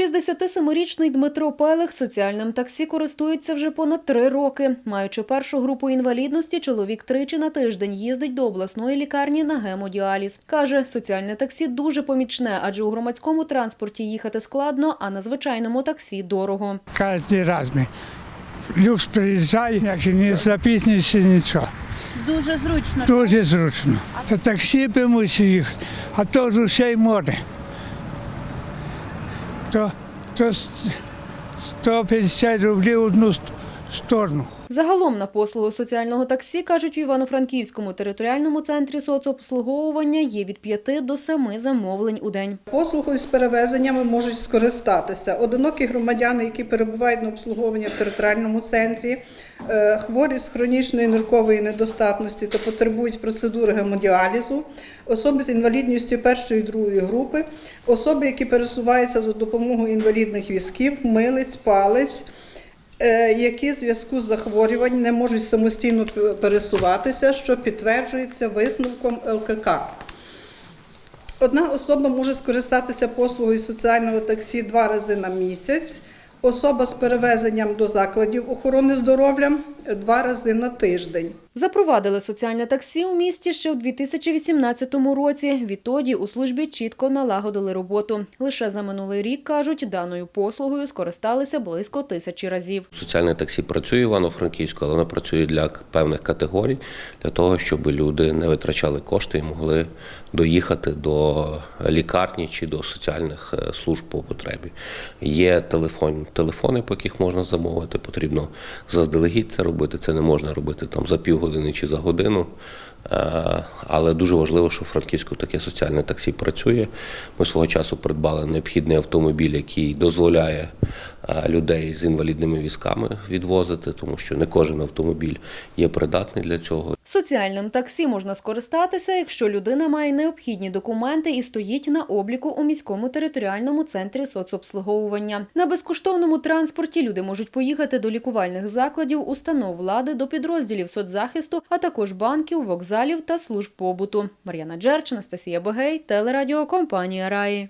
67-річний Дмитро Пелих соціальним таксі користується вже понад три роки. Маючи першу групу інвалідності, чоловік тричі на тиждень їздить до обласної лікарні на гемодіаліз. Каже, соціальне таксі дуже помічне, адже у громадському транспорті їхати складно, а на звичайному таксі дорого. Кожен раз ми. Люкс приїжджає, як і не запізнюється нічого. Дуже зручно. Дуже зручно. То таксі би мусив їхати, а то ж усе й море. То, то с- 150 рублів в одну сторону. Загалом на послугу соціального таксі, кажуть, в Івано-Франківському територіальному центрі соцобслуговування є від 5 до 7 замовлень у день. Послугою з перевезеннями можуть скористатися одинокі громадяни, які перебувають на обслуговуванні в територіальному центрі, е, хворі з хронічної ниркової недостатності та потребують процедури гемодіалізу, особи з інвалідністю першої і другої групи, особи, які пересуваються за допомогою інвалідних візків, милиць, палець. Е, Які в зв'язку з захворюванням не можуть самостійно пересуватися, що підтверджується висновком ЛКК. Одна особа може скористатися послугою соціального таксі два рази на місяць. Особа з перевезенням до закладів охорони здоров'я два рази на тиждень. Запровадили соціальне таксі у місті ще у 2018 році. Відтоді у службі чітко налагодили роботу. Лише за минулий рік, кажуть, даною послугою скористалися близько тисячі разів. Соціальне таксі працює в Івано-Франківську, але воно працює для певних категорій, для того, щоб люди не витрачали кошти і могли доїхати до лікарні чи до соціальних е, служб по потребі. Є телефон, телефони, по яких можна замовити. Потрібно заздалегідь це робити. Це не можна робити там за півгодини чи за годину. Е, Але дуже важливо, що в Франківську таке соціальне таксі працює. Ми свого часу придбали необхідний автомобіль, який дозволяє людей з інвалідними візками відвозити, тому що не кожен автомобіль є придатний для цього. Соціальним таксі можна скористатися, якщо людина має необхідні документи і стоїть на обліку у міському територіальному центрі соцобслуговування. На безкоштовному транспорті люди можуть поїхати до лікувальних закладів, установ влади, до підрозділів соцзахисту, а також банків, вокзалів та служб побуту. Мар'яна Джерч, Анастасія Богей, телерадіокомпанія Раї.